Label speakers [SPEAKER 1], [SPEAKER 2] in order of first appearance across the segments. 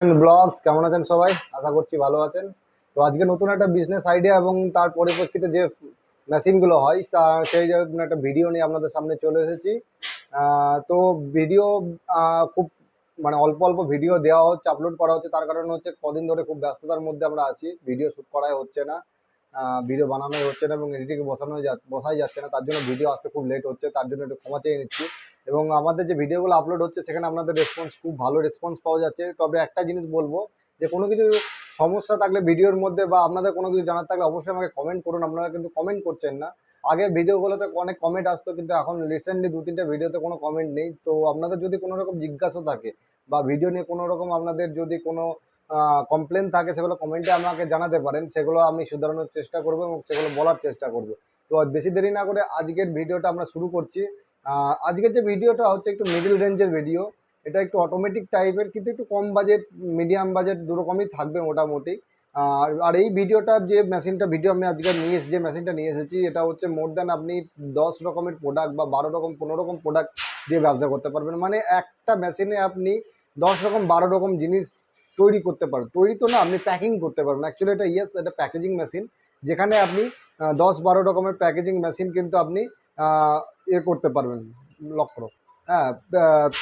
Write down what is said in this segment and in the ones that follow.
[SPEAKER 1] Blogs কেমন আছেন সবাই? আশা করছি ভালো আছেন। তো আজকে নতুন একটা বিজনেস আইডিয়া এবং তার পরিপ্রেক্ষিতে যে মেশিনগুলো হয়, তা সেই একটা ভিডিও নিয়ে আপনাদের সামনে চলে এসেছি। তো ভিডিও খুব মানে অল্প অল্প ভিডিও দেওয়া হচ্ছে আপলোড করা হচ্ছে। তার কারণ হচ্ছে কদিন ধরে খুব ব্যস্ততার মধ্যে আমরা আছি। ভিডিও শ্যুট করাই হচ্ছে না। ভিডিও বানানোই হচ্ছে না এবং এডিটিং বসানো বসাই যাচ্ছে না, তার জন্য ভিডিও আসতে খুব লেট হচ্ছে, তার জন্য একটু ক্ষমা চেয়ে নিচ্ছি। এবং আমাদের যে ভিডিওগুলো আপলোড হচ্ছে, সেখানে আপনাদের রেসপন্স খুব ভালো রেসপন্স পাওয়া যাচ্ছে। তবে একটা জিনিস বলব, যে কোনো কিছু সমস্যা থাকলে ভিডিওর মধ্যে বা আপনাদের কোনো কিছু জানার থাকলে অবশ্যই আমাকে কমেন্ট করুন, আপনারা কিন্তু কমেন্ট করছেন না। আগে ভিডিওগুলোতে অনেক কমেন্ট আসতো, কিন্তু এখন রিসেন্টলি দু তিনটে ভিডিওতে কোনো কমেন্ট নেই। তো আপনাদের যদি কোনো রকম জিজ্ঞাসা থাকে বা ভিডিও নিয়ে কোনো রকম আপনাদের যদি কোনো কমপ্লেন থাকে, সেগুলো কমেন্টে আমাকে জানাতে পারেন। সেগুলো আমি শুধরানোর চেষ্টা করব এবং সেগুলো বলার চেষ্টা করব। তো বেশি দেরি না করে আজকের ভিডিওটা আমরা শুরু করছি। আজকের যে ভিডিওটা হচ্ছে একটু মিডিল রেঞ্জের ভিডিও এটা একটু অটোমেটিক টাইপের কিন্তু একটু কম বাজেট মিডিয়াম বাজেট দুরকমই থাকবে মোটামুটি। আর এই ভিডিওটার যে মেশিনটা ভিডিও আমি আজকে নিয়ে এসে যে মেশিনটা নিয়ে এসেছি, এটা হচ্ছে মোর দ্যান আপনি দশ রকমের প্রোডাক্ট বা বারো রকম, পনেরো রকম প্রোডাক্ট দিয়ে ব্যবসা করতে পারবেন। মানে একটা মেশিনে আপনি দশ রকম, বারো রকম জিনিস তৈরি করতে পারবেন তৈরি তো না, আপনি প্যাকিং করতে পারবেন। অ্যাকচুয়ালি এটা ইয়েস এটা প্যাকেজিং মেশিন যেখানে আপনি দশ বারো রকমের প্যাকেজিং মেশিন কিন্তু আপনি ইয়ে করতে পারবেন, লক্ষ্য। হ্যাঁ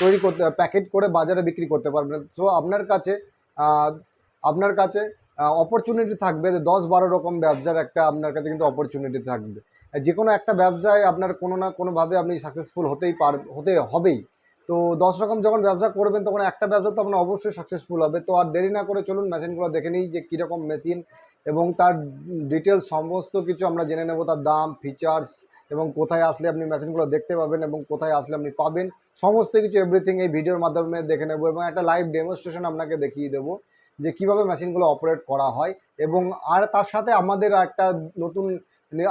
[SPEAKER 1] তৈরি করতে প্যাকেট করে বাজারে বিক্রি করতে পারবেন। সো আপনার কাছে আপনার কাছে অপরচুনিটি থাকবে যে দশ বারো রকম ব্যবসার একটা আপনার কাছে কিন্তু অপরচুনিটি থাকবে। যে কোনো একটা ব্যবসায় আপনার কোনো না কোনোভাবে আপনি সাকসেসফুল হতেই পার, হতে হবেই। তো দশ রকম যখন ব্যবসা করবেন, তখন একটা ব্যবসা তো আপনার অবশ্যই সাকসেসফুল হবে। তো আর দেরি না করে চলুন মেশিনগুলো দেখে নিই যে কীরকম মেশিন এবং তার ডিটেলস সমস্ত কিছু আমরা জেনে নেব, তার দাম ফিচার্স এবং কোথায় আসলে আপনি মেশিনগুলো দেখতে পাবেন এবং কোথায় আসলে আপনি পাবেন। সমস্ত কিছু এভরিথিং এই ভিডিওর মাধ্যমে দেখে নেব এবং একটা লাইভ ডেমনস্ট্রেশন আপনাকে দেখিয়ে দেবো যে কীভাবে মেশিনগুলো অপারেট করা হয় এবং আর তার সাথে আমাদের একটা নতুন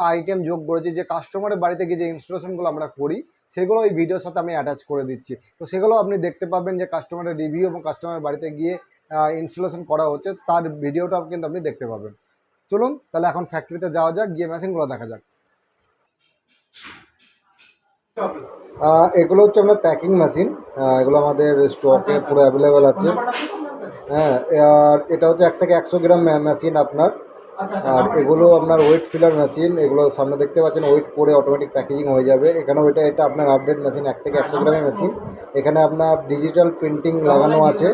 [SPEAKER 1] আইটেম যোগ করেছি, যে কাস্টমারের বাড়িতে গিয়ে যে ইনস্টলেশনগুলো আমরা করি, সেগুলো এই ভিডিওর সাথে আমি অ্যাটাচ করে দিচ্ছি। তো সেগুলো আপনি দেখতে পাবেন যে কাস্টমারের রিভিউ এবং কাস্টমারের বাড়িতে গিয়ে ইনস্টলেশন করা হচ্ছে, তার ভিডিওটাও কিন্তু আপনি দেখতে পাবেন। চলুন, তাহলে এখন ফ্যাক্টরিতে যাওয়া যাক, গিয়ে মেশিনগুলো দেখা যাক। এগুলো হচ্ছে আপনার প্যাকিং মেশিন এগুলো আমাদের স্টকে পুরো অ্যাভেলেবেল আছে। হ্যাঁ আর এটা হচ্ছে এক থেকে একশো গ্রাম মেশিন আপনার। আর এগুলো আপনার ওয়েট ফিলার মেশিন এগুলো সামনে দেখতে পাচ্ছেন ওয়েট করে অটোমেটিক প্যাকেজিং হয়ে যাবে। এখানেও এটা এটা আপনার আপডেট মেশিন এক থেকে একশো গ্রামের মেশিন এখানে আপনার ডিজিটাল প্রিন্টিং লাগানো আছে।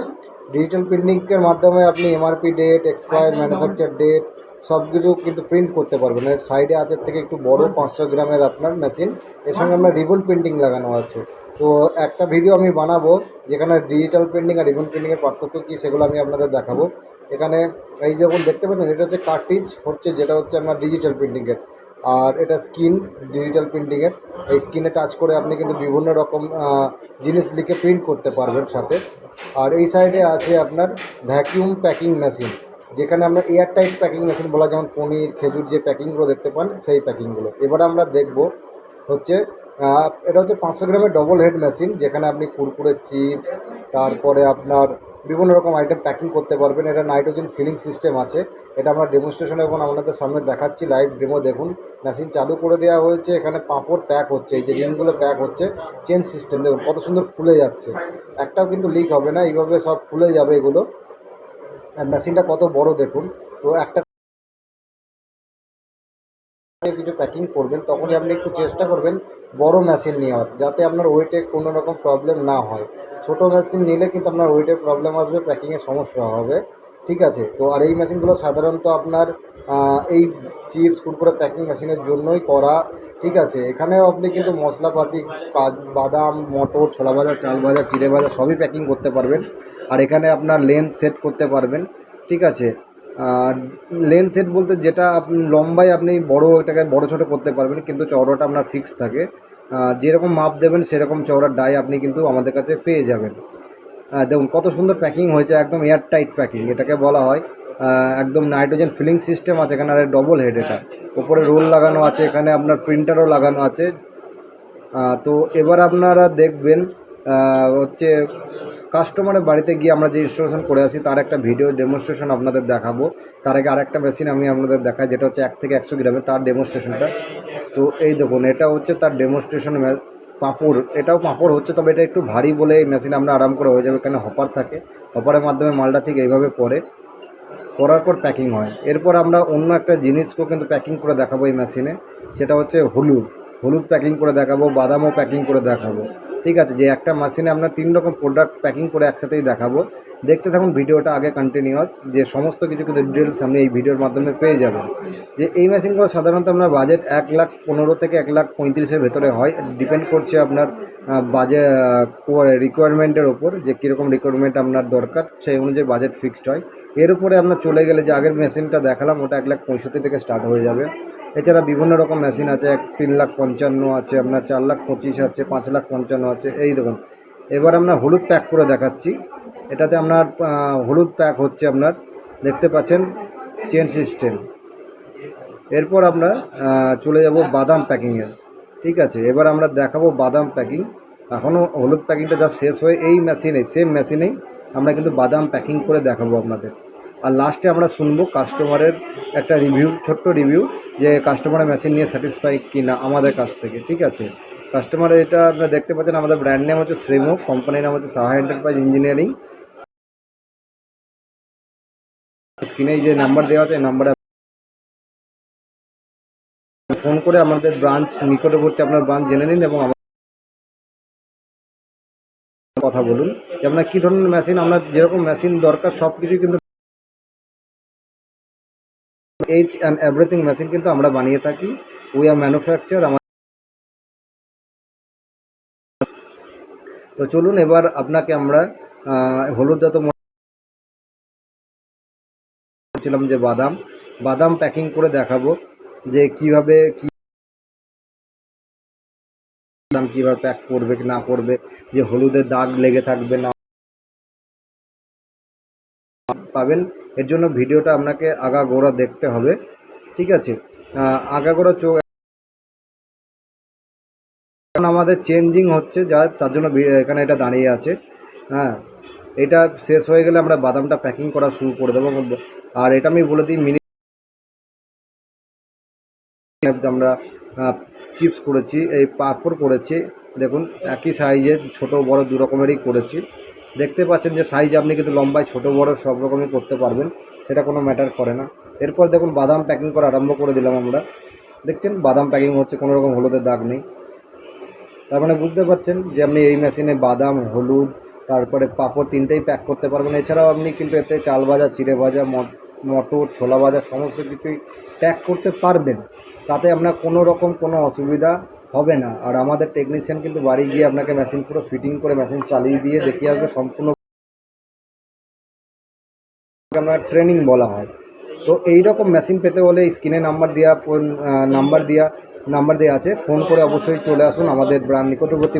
[SPEAKER 1] ডিজিটাল প্রিন্টিংয়ের মাধ্যমে আপনি MRP date expire manufacture date সব কিছু কিন্তু প্রিন্ট করতে পারবেন এর সাইডে আছে থেকে একটু বড়, পাঁচশো গ্রামের আপনার মেশিন এর সঙ্গে আপনার রিবন প্রিন্টিং লাগানো আছে। তো একটা ভিডিও আমি বানাবো, যেখানে ডিজিটাল প্রিন্টিং আর রিবন প্রিন্টিংয়ের পার্থক্য কী সেগুলো আমি আপনাদের দেখাবো। এখানে এই যখন দেখতে পাচ্ছেন, এটা হচ্ছে কার্টিজ হচ্ছে যেটা হচ্ছে আপনার ডিজিটাল প্রিন্টিংয়ের আর এটা স্কিন ডিজিটাল প্রিন্টিংয়ের এই স্কিনে টাচ করে আপনি কিন্তু বিভিন্ন রকম জিনিস লিখে প্রিন্ট করতে পারবেন সাথে। আর এই সাইডে আছে আপনার ভ্যাকিউম প্যাকিং মেশিন যেখানে আমরা এয়ার টাইট প্যাকিং মেশিন বলা যেমন পনির, খেজুর যে প্যাকিংগুলো দেখতে পান, সেই প্যাকিংগুলো এবারে আমরা দেখব হচ্ছে এটা হচ্ছে পাঁচশো গ্রামের ডবল হেড মেশিন যেখানে আপনি কুরকুরে চিপস তারপরে আপনার বিভিন্ন রকম আইটেম প্যাকিং করতে পারবেন। এটা নাইট্রোজেন ফিলিং সিস্টেম আছে। এটা আমরা ডেমনস্ট্রেশন এখন আপনাদের সামনে দেখাচ্ছি লাইভ ডেমো দেখুন। মেশিন চালু করে দেওয়া হয়েছে, এখানে পাঁপড় প্যাক হচ্ছে, এই যে রিংগুলো প্যাক হচ্ছে চেন সিস্টেম দেখুন, কত সুন্দর ফুলে যাচ্ছে। একটাও কিন্তু লিক হবে না, এইভাবে সব ফুলে যাবে এগুলো। মেশিনটা কত বড় দেখুন। তো একটা কিছু প্যাকিং করবেন, তখনই আপনি একটু চেষ্টা করবেন বড় মেশিন নেওয়ার, যাতে আপনার ওয়েটে কোনো রকম প্রবলেম না হয়। ছোট মেশিন নিলে কিন্তু আপনার ওয়েটের প্রবলেম আসবে প্যাকিংয়ের সমস্যা হবে। ঠিক আছে? তো আর এই মেশিনগুলো সাধারণত আপনার এই চিপস কুরকুরে প্যাকিং মেশিনের জন্যই করা ঠিক আছে, এখানেও আপনি কিন্তু মশলাপাতি বাদাম, মটর, ছোলা ভাজা, চাল ভাজা চিড়ে ভাজা সবই প্যাকিং করতে পারবেন। আর এখানে আপনার লেন্থ সেট করতে পারবেন, ঠিক আছে? আর লেন সেট বলতে যেটা আপনি লম্বায় আপনি বড়, এটাকে বড় ছোটো করতে পারবেন, কিন্তু চওড়াটা আপনার ফিক্স থাকে। যেরকম মাপ দেবেন, সেরকম চওড়ার ডাই আপনি কিন্তু আমাদের কাছে পেয়ে যাবেন। দেখুন, কত সুন্দর প্যাকিং হয়েছে, একদম এয়ার টাইট প্যাকিং এটাকে বলা হয়। একদম নাইট্রোজেন ফিলিং সিস্টেম আছে, এখানে আর ডবল হেড এটা। ওপরে রোল লাগানো আছে, এখানে আপনার প্রিন্টারও লাগানো আছে। তো এবার আপনারা দেখবেন হচ্ছে কাস্টমারের বাড়িতে গিয়ে আমরা যে ইনস্টলেশন করে আসি, তার একটা ভিডিও ডেমনস্ট্রেশন আপনাদের দেখাবো। তার আগে আরেকটা মেশিন আমি আপনাদের দেখাই, যেটা হচ্ছে এক থেকে একশো গ্রামের তার ডেমনস্ট্রেশনটা তো এই দেখুন, এটা হচ্ছে তার ডেমনস্ট্রেশন পাঁপড়। এটাও পাঁপড় হচ্ছে, তবে এটা একটু ভারী বলে এই মেশিন আমরা আরাম করে হয়ে যাবে এখানে হপার থাকে। হপারের মাধ্যমে মালটা ঠিক এইভাবে পড়ে। পরার পর প্যাকিং হয়। এরপর আমরা অন্য একটা জিনিসকেও কিন্তু প্যাকিং করে দেখাবো এই মেশিনে সেটা হচ্ছে হলুদ। হলুদ প্যাকিং করে দেখাবো, বাদামও প্যাকিং করে দেখাবো। ঠিক আছে, যে একটা মেশিনে আমরা তিন রকম প্রোডাক্ট প্যাকিং করে একসাথেই দেখাবো। দেখতে থাকুন ভিডিওটা আগে কন্টিনিউয়াস যে সমস্ত কিছু কিন্তু ডিটেলস আপনি এই ভিডিওর মাধ্যমে পেয়ে যাবেন। যে এই মেশিনগুলো সাধারণত আপনার বাজেট এক লাখ পনেরো থেকে এক লাখ পঁয়ত্রিশের ভেতরে হয়। ডিপেন্ড করছে আপনার বাজে রিকোয়ারমেন্টের ওপর, যে কীরকম রিকোয়ারমেন্ট আপনার দরকার, সেই অনুযায়ী বাজেট ফিক্সড হয়। এর উপরে আপনার চলে গেলে যে আগের মেশিনটা দেখালাম, ওটা এক লাখ পঁয়ষট্টি থেকে স্টার্ট হয়ে যাবে। এছাড়া বিভিন্ন রকম মেশিন আছে, এক তিন লাখ পঞ্চান্ন আছে, আপনার চার লাখ পঁচিশ আছে, পাঁচ লাখ পঞ্চান্ন আছে, এই দেখুন। এবার আমরা হলুদ প্যাক করে দেখাচ্ছি। এটাতে আপনার হলুদ প্যাক হচ্ছে আপনার, দেখতে পাচ্ছেন চেন সিস্টেম এরপর আমরা চলে যাব বাদাম প্যাকিংয়ে ঠিক আছে, এবার আমরা দেখাবো বাদাম প্যাকিং এখনও হলুদ প্যাকিংটা যা শেষ হয়ে, এই মেশিনে সেম মেশিনেই আমরা কিন্তু বাদাম প্যাকিং করে দেখাবো আপনাদের। আর লাস্টে আমরা শুনব কাস্টমারের একটা রিভিউ ছোট্ট রিভিউ যে কাস্টমারের মেশিন নিয়ে স্যাটিসফাই কি না আমাদের কাছ থেকে, ঠিক আছে? কাস্টমারের এটা আপনারা দেখতে পাচ্ছেন, আমাদের ব্র্যান্ড নেম হচ্ছে শ্রেমো কোম্পানির নাম হচ্ছে সাহা এন্টারপ্রাইজ ইঞ্জিনিয়ারিং স্ক্রিনে যে নাম্বার দেওয়া আছে, এই নাম্বারে ফোন করে আমাদের ব্রাঞ্চ নিকটবর্তী আপনার ব্রাঞ্চ জেনে নিন এবং কথা বলুন যে আপনার কী ধরনের মেশিন আপনার যেরকম মেশিন দরকার সব কিছু কিন্তু এইচ অ্যান্ড এভরিথিং মেশিন কিন্তু আমরা বানিয়ে থাকি। উই আর ম্যানুফ্যাকচার তো চলুন এবার আপনাকে আমরা আহ, হলুদজাত ছিলাম যে বাদাম বাদাম প্যাকিং করে দেখাবো যে কীভাবে কি বাদাম কীভাবে প্যাক করবে না করবে যে হলুদের দাগ লেগে থাকবে না। পাবেন এর জন্য ভিডিওটা আপনাকে আগাগোড়া দেখতে হবে ঠিক আছে? আগাগোড়া চোখ আমাদের চেঞ্জিং হচ্ছে যার তার জন্য এখানে এটা দাঁড়িয়ে আছে। হ্যাঁ এটা শেষ হয়ে গেলে আমরা বাদামটা প্যাকিং করা শুরু করে দেবো। আর এটা আমি বলে দিই মিনি আমরা চিপস করেছি, এই পাঁপড় করেছি। দেখুন, একই সাইজের ছোট, বড়, দু রকমেরই করেছি। দেখতে পাচ্ছেন যে সাইজ আপনি কিন্তু লম্বায়, ছোট, বড়, সব রকমই করতে পারবেন। সেটা কোনো ম্যাটার করে না। এরপর দেখুন, বাদাম প্যাকিং করা আরম্ভ করে দিলাম আমরা। দেখছেন, বাদাম প্যাকিং হচ্ছে, কোনো রকম হলুদের দাগ নেই। তার মানে বুঝতে পারছেন যে আপনি এই মেশিনে বাদাম, হলুদ, তারপরে পাঁপড় তিনটেই প্যাক করতে পারবেন। এছাড়াও আপনি কিন্তু এতে চাল ভাজা, চিড়ে ভাজা, মট- মটর, ছোলা ভাজা সমস্ত কিছুই প্যাক করতে পারবেন। তাতে আপনার কোনো রকম কোনো অসুবিধা হবে না। আর আমাদের টেকনিশিয়ান কিন্তু বাড়ি গিয়ে আপনাকে মেশিন পুরো ফিটিং করে মেশিন চালিয়ে দিয়ে দেখিয়ে আসবে সম্পূর্ণ। আপনার ট্রেনিং বলা হয়। তো এই রকম মেশিন পেতে হলে স্ক্রিনে নাম্বার দেওয়া ফোন নাম্বার দেওয়া নাম্বার দেওয়া আছে। ফোন করে অবশ্যই চলে আসুন আমাদের ব্রাঞ্চ নিকটবর্তী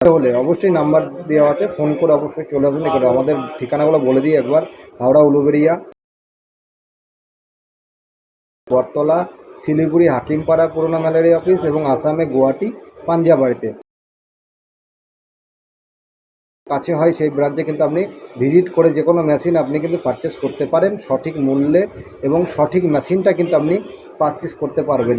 [SPEAKER 1] হলে অবশ্যই নাম্বার দেওয়া আছে। ফোন করে অবশ্যই চলে আসুন। নিকটে আমাদের ঠিকানাগুলো বলে দিই একবার। হাওড়া উলুবেরিয়া বটতলা, শিলিগুড়ি, হাকিমপাড়া, পুরোনো ম্যালেরিয়া অফিস এবং আসামে গুয়াহাটি পাঞ্জাবাড়িতে কাছে হয় সেই ব্রাঞ্চে কিন্তু আপনি ভিজিট করে যে কোনো মেশিন আপনি কিন্তু পারচেস করতে পারেন সঠিক মূল্যে এবং সঠিক মেশিনটা কিন্তু আপনি পারচেস করতে পারবেন।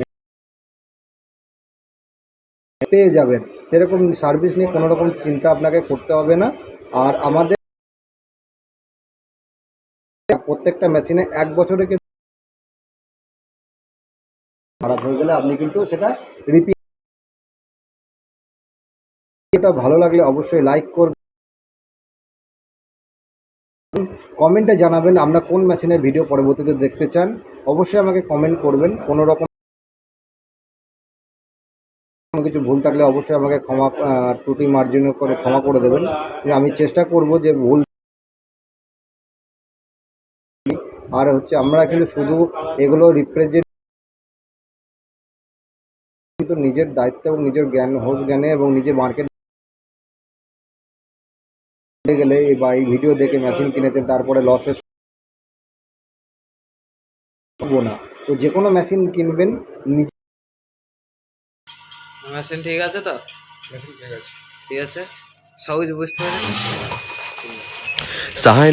[SPEAKER 1] পেয়ে যাবেন। সেরকম সার্ভিস নিয়ে কোনো রকম চিন্তা আপনাকে করতে হবে না। আর আমাদের প্রত্যেকটা মেশিনে এক বছরে কিন্তু খারাপ হয়ে গেলে আপনি কিন্তু সেটা রিপিট ভালো লাগলে অবশ্যই লাইক করবেন। কমেন্টে জানাবেন আপনার কোন মেশিনের ভিডিও পরবর্তীতে দেখতে চান। অবশ্যই আমাকে কমেন্ট করবেন। কোনো রকম কিছু ভুল থাকলে অবশ্যই আমাকে ক্ষমা ত্রুটি মার্জনীয় করে ক্ষমা করে দেবেন। আমি চেষ্টা করব যে ভুল আর হচ্ছে আমরা কিন্তু শুধু এগুলো রিপ্রেজেন্ট কিন্তু নিজের দায়িত্ব এবং নিজের জ্ঞান হোস জ্ঞানে এবং নিজের মার্কেট গেলে বা এই ভিডিও দেখে মেশিন কিনেছেন তারপরে লসে না তো যে কোনো মেশিন কিনবেন নিজে
[SPEAKER 2] মেশিন ঠিক আছে তো? ঠিক আছে। ঠিক আছে? সবই বুঝতে পারছি